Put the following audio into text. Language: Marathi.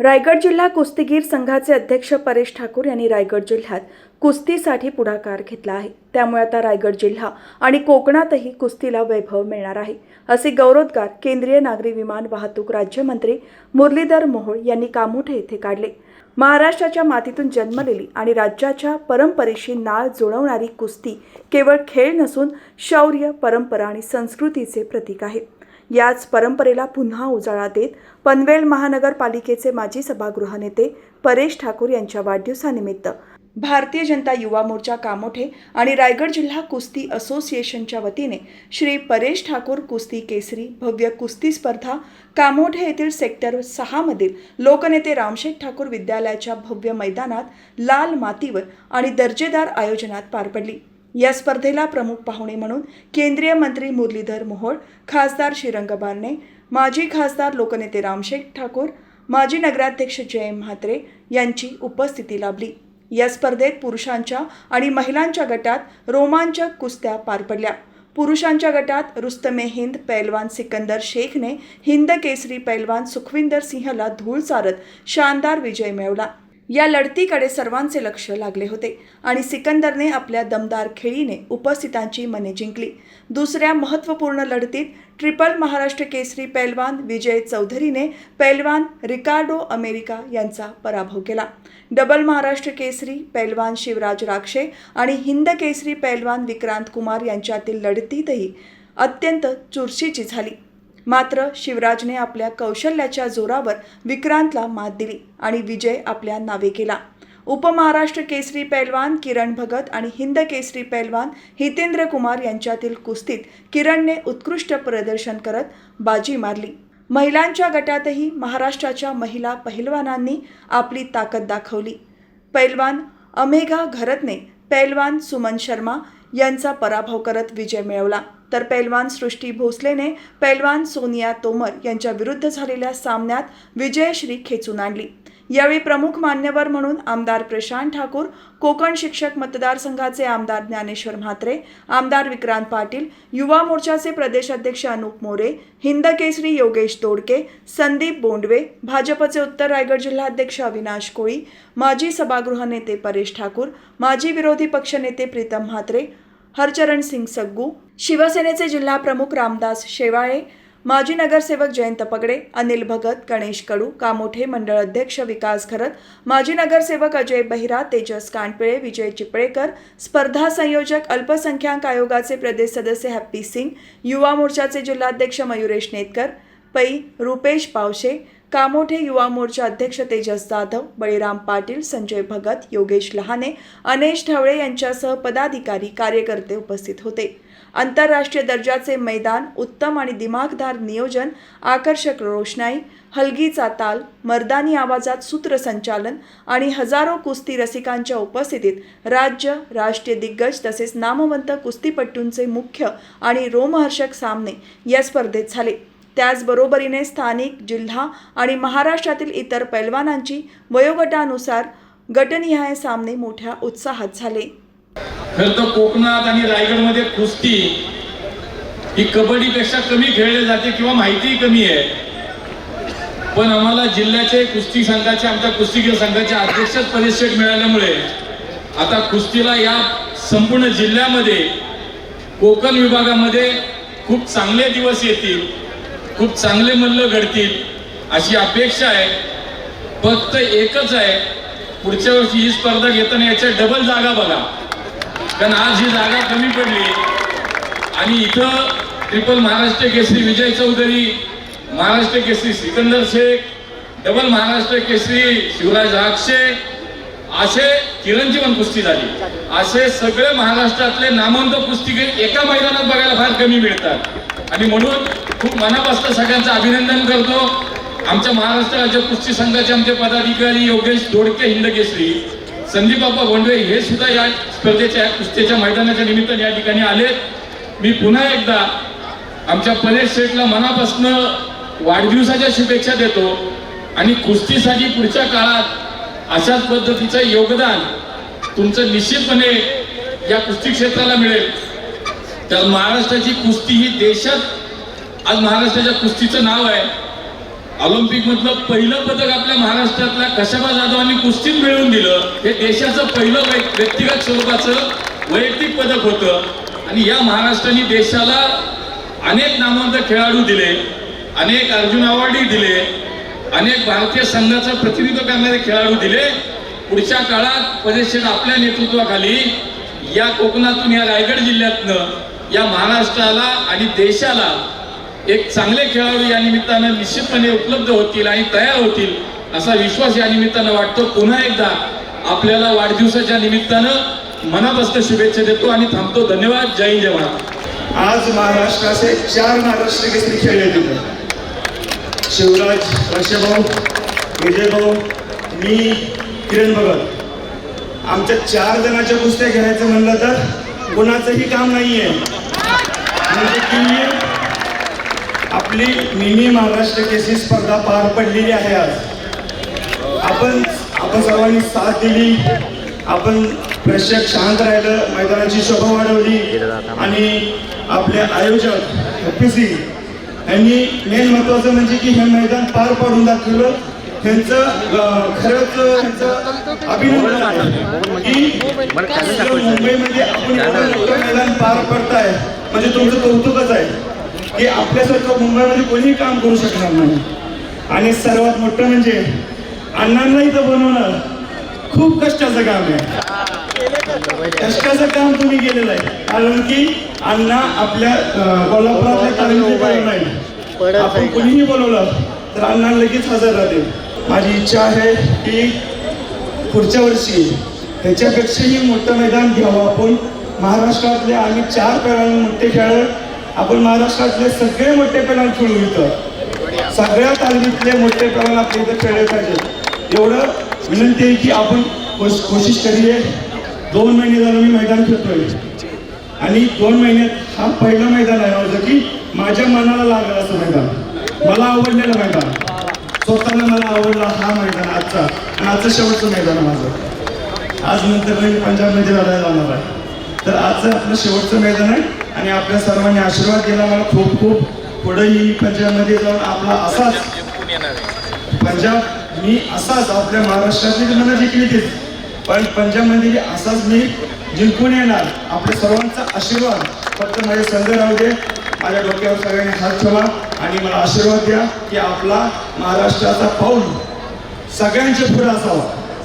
रायगड जिल्हा कुस्तीगीर संघाचे अध्यक्ष परेश ठाकूर यांनी रायगड जिल्ह्यात कुस्तीसाठी पुढाकार घेतला आहे. त्यामुळे आता रायगड जिल्हा आणि कोकणातही कुस्तीला वैभव मिळणार आहे असे गौरवोद्गार केंद्रीय नागरी विमान वाहतूक राज्यमंत्री मुरलीधर मोहोळ यांनी कामोठे येथे काढले. महाराष्ट्राच्या मातीतून जन्मलेली आणि राज्याच्या परंपरेशी नाळ जुळवणारी कुस्ती केवळ खेळ नसून शौर्य परंपरा आणि संस्कृतीचे प्रतीक आहे. याच परंपरेला पुन्हा उजाळा देत पनवेल महानगरपालिकेचे माजी सभागृहनेते परेश ठाकूर यांच्या वाढदिवसानिमित्त भारतीय जनता युवा मोर्चा कामोठे आणि रायगड जिल्हा कुस्ती असोसिएशनच्या वतीने श्री परेश ठाकूर कुस्ती केसरी भव्य कुस्ती स्पर्धा कामोठे येथील सेक्टर सहामधील लोकनेते रामशेठ ठाकूर विद्यालयाच्या भव्य मैदानात लाल मातीवर आणि दर्जेदार आयोजनात पार पडली. या स्पर्धेला प्रमुख पाहुणे म्हणून केंद्रीय मंत्री मुरलीधर मोहोळ खासदार श्रीरंग बारणे माजी खासदार लोकनेते रामशेख ठाकूर माजी नगराध्यक्ष जय म्हात्रे यांची उपस्थिती लाभली. या स्पर्धेत पुरुषांच्या आणि महिलांच्या गटात रोमांचक कुस्त्या पार पडल्या. पुरुषांच्या गटात रुस्तमे हिंद पैलवान सिकंदर शेखने हिंद केसरी पैलवान सुखविंदर सिंहला धूळ चारत शानदार विजय मिळवला. या लढतीकडे सर्वांचे लक्ष लागले होते आणि सिकंदरने आपल्या दमदार खेळीने उपस्थितांची मने जिंकली. दुसऱ्या महत्त्वपूर्ण लढतीत ट्रिपल महाराष्ट्र केसरी पैलवान विजय चौधरीने पैलवान रिकार्डो अमेरिका यांचा पराभव केला. डबल महाराष्ट्र केसरी पैलवान शिवराज राक्षे आणि हिंद केसरी पैलवान विक्रांत कुमार यांच्यातील लढतीतही अत्यंत चुरशीची झाली. मात्र शिवराजने आपल्या कौशल्याच्या जोरावर विक्रांतला मात दिली आणि विजय आपल्या नावे केला. उपमहाराष्ट्र केसरी पैलवान किरण भगत आणि हिंद केसरी पैलवान हितेंद्र कुमार यांच्यातील कुस्तीत किरणने उत्कृष्ट प्रदर्शन करत बाजी मारली. महिलांच्या गटातही महाराष्ट्राच्या महिला पहिलवानांनी आपली ताकद दाखवली. पैलवान अमेघा घरतने पैलवान सुमन शर्मा यांचा पराभव करत विजय मिळवला. तर पैलवान सृष्टी भोसलेने पैलवान सोनिया तोमर यांच्या विरुद्ध झालेल्या सामन्यात विजयश्री खेचून आणली. यावेळी प्रमुख मान्यवर म्हणून आमदार प्रशांत ठाकूर कोकण शिक्षक मतदारसंघाचे आमदार ज्ञानेश्वर म्हात्रे आमदार विक्रांत पाटील युवा मोर्चाचे प्रदेश अध्यक्ष अनुप मोरे हिंद केसरी योगेश दोडके संदीप बोंडवे भाजपचे उत्तर रायगड जिल्हाध्यक्ष अविनाश कोळी माजी सभागृह नेते परेश ठाकूर माजी विरोधी पक्षनेते प्रीतम म्हात्रे हरचरण सिंग सग्गू शिवसेनेचे जिल्हा प्रमुख रामदास शेवाळे माजी नगरसेवक जयंत पगडे अनिल भगत गणेश कडू कामोठे मंडळ अध्यक्ष विकास खरत माजी नगरसेवक अजय बहिरा तेजस कानपिळे विजय चिपळेकर स्पर्धा संयोजक अल्पसंख्याक आयोगाचे प्रदेश सदस्य हॅप्पी सिंग युवा मोर्चाचे जिल्हाध्यक्ष मयुरेश नेतकर पै रुपेश पावशे कामोठे युवा मोर्चा अध्यक्ष तेजस जाधव बळीराम पाटील संजय भगत योगेश लहाने अनेश ढवळे यांच्यासह पदाधिकारी कार्यकर्ते उपस्थित होते. आंतरराष्ट्रीय दर्जाचे मैदान उत्तम आणि दिमागदार नियोजन आकर्षक रोषणाई हलगीचा ताल मर्दानी आवाजात सूत्रसंचालन आणि हजारो कुस्ती रसिकांच्या उपस्थितीत राज्य राष्ट्रीय दिग्गज तसेच नामवंत कुस्तीपट्टूंचे मुख्य आणि रोमहर्षक सामने या स्पर्धेत झाले. त्याचबरोबरीने स्थानिक जिल्हा आणि महाराष्ट्रातील इतर पैलवानांची वयोगटानुसार गटनिहाय सामने मोठ्या उत्साहात झाले. खरं तर कोकणात आणि रायगडमध्ये कुस्ती ही कबड्डीपेक्षा कमी खेळले जाते किंवा माहितीही कमी आहे. पण आम्हाला जिल्ह्याचे कुस्ती संघाचे आमच्या कुस्तीगीर संघाचे अध्यक्षच परिषद मिळाल्यामुळे आता कुस्तीला या संपूर्ण जिल्ह्यामध्ये कोकण विभागामध्ये खूप चांगले दिवस येतील खूप चांगले मल्ल घडतील अशी अपेक्षा आहे. फक्त एकच आहे पुढच्या वर्षी ही स्पर्धा घेताना याच्या डबल जागा बघा. कारण आज ही जागा कमी पडली. आणि इथं ट्रिपल महाराष्ट्र केसरी विजय चौधरी महाराष्ट्र केसरी सिकंदर शेख डबल महाराष्ट्र केसरी शिवराज आक्षे असे चिरंजीवन कुस्ती झाली. असे सगळे महाराष्ट्रातले नामवंत कुस्तीगीर एका मैदानात बघायला फार कमी मिळतात. आणि म्हणून खूप मनापासून सगळ्यांचं अभिनंदन करतो. आमच्या महाराष्ट्र राज्य कुस्ती संघाचे आमचे पदाधिकारी योगेश धोडके हिंद संदीपबाबा संदीप बाप्पा गोंडवे हे सुद्धा या स्पर्धेच्या कुस्तीच्या मैदानाच्या निमित्ताने या ठिकाणी आले. मी पुन्हा एकदा आमच्या परेश शेठला मनापासून वाढदिवसाच्या शुभेच्छा देतो. आणि कुस्तीसाठी पुढच्या काळात अशाच पद्धतीचं योगदान तुमचं निश्चितपणे या कुस्ती क्षेत्राला मिळेल. तर महाराष्ट्राची कुस्ती ही देशात आज महाराष्ट्राच्या कुस्तीचं नाव आहे. ऑलिम्पिक मधलं पहिलं पदक आपल्या महाराष्ट्रातल्या कशाबा जाधवांनी कुस्तीत मिळवून दिलं. हे देशाचं पहिलं वै- व्यक्तिगत स्वरूपाचं वैयक्तिक पदक होतं. आणि या महाराष्ट्राने देशाला अनेक नामांत खेळाडू दिले अनेक अर्जुन अवॉर्डही दिले अनेक भारतीय संघाचं प्रतिनिधित्व करणारे खेळाडू दिले. पुढच्या काळात परिषद आपल्या नेतृत्वाखाली या कोकणातून या रायगड जिल्ह्यातनं या महाराष्ट्राला आणि देशाला एक चांगले खेळाडू या निमित्तानं निश्चितपणे उपलब्ध होतील आणि तयार होतील असा विश्वास या निमित्तानं वाटतो. पुन्हा एकदा आपल्याला वाढदिवसाच्या निमित्तानं मनापासून शुभेच्छा देतो आणि थांबतो. धन्यवाद. जय जय महाराज आज महाराष्ट्राचे चार महाराष्ट्र केसरी खेळले तिथे शिवराज वर्षभाऊ विजयभाऊ मी किरण भगत. आमच्या चार जणांच्या कुस्त्या घ्यायचं म्हणलं तर कोणाचंही काम नाही आहे म्हणजे की आपली मिनी महाराष्ट्र केसी स्पर्धा पार पडलेली आहे आज. आपण आपण सर्वांनी साथ दिली. आपण प्रेक्षक शांत राहिलं मैदानाची शोभा वाढवली. आणि आपले आयोजक हॅपी सिंग यांनी मेन महत्वाचं म्हणजे की हे मैदान पार पाडून दाखवलं. त्यांचं खरंच त्यांचं अभिनंदन आहे. की मुंबईमध्ये आपण मैदान पार पडताय. म्हणजे तुमचं कौतुकच आहे. की आपल्यासारखं मुंबईमध्ये कोणीही काम करू शकणार नाही. आणि सर्वात मोठं म्हणजे अण्णांना इथं बनवणं खूप कष्टाचं काम आहे. कष्टाचं काम तुम्ही केलेलं आहे. कारण की अण्णा आपल्या कोल्हापुरातल्या आपण कुणीही बोलवलं तर अण्णा लगेच हजर राहते माझी इच्छा आहे की पुढच्या वर्षी ह्याच्यापेक्षाही मोठं मैदान घ्यावं आपण. महाराष्ट्रातले आम्ही चार मोठे खेळ आपण महाराष्ट्रातले सगळे मोठे प्रमाण खेळू इथं. सगळ्या तालमीतले मोठे प्रमाण आपल्या इथं खेळले पाहिजे. एवढं विनंती आहे की आपण कोश कोशिश करूया. दोन महिने झालं मी मैदान खेळतोय. आणि दोन महिन्यात हा पहिलं मैदान आहे माझं की माझ्या मनाला लागलं असं मैदान. मला आवडलेलं मैदान. स्वतःला मला आवडला हा मैदान आजचा. आणि आजचं शेवटचं मैदान आहे माझं. आज नंतर मी पंजाबमध्ये लढायला जाणार आहे. तर आजचं आपलं शेवटचं मैदान आहे. आणि आपल्या सर्वांनी आशीर्वाद दिला. मला खूप खूप पुढेही पंजाबमध्ये जाऊन आपला असाच पंजाब मी असाच आपल्या महाराष्ट्रातील मला जिंकली तेच पण पंजाबमध्ये असाच मी जिंकून येणार. आपल्या सर्वांचा आशीर्वाद. फक्त माझे संघ राहू दे. माझ्या डोक्यावर सगळ्यांनी हात ठेवा आणि मला आशीर्वाद द्या की आपला महाराष्ट्राचा पाऊल सगळ्यांच्या पुढे असावा.